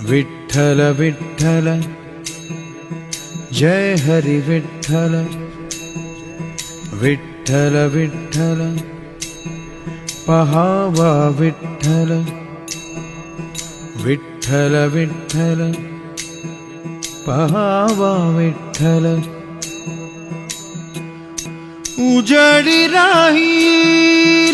विठ्ठल विठ्ठल जय हरी विठ्ठल। विठ्ठल विठ्ठल पहावा विठ्ठल। विठ्ठल विठ्ठल पहावा विठ्ठल। उजडी राहील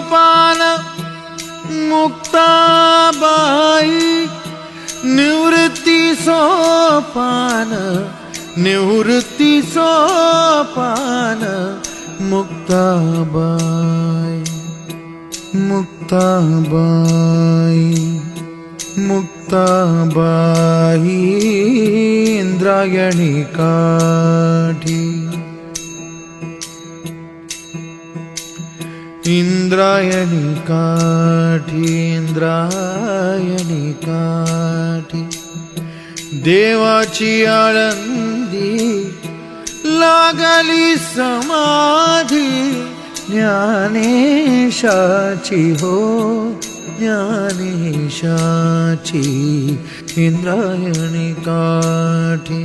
गोपाल मुक्ताबाई निवृत्ती सोपान निवृत्ती सोपान मुक्ताबाई मुक्ताबाई मुक्ताबाई इंद्रायणी काठी। इंद्रायणी काठी देवाची आळंदी लागली समाधी ज्ञानेशाची हो ज्ञानेशाची इंद्रायणी काठी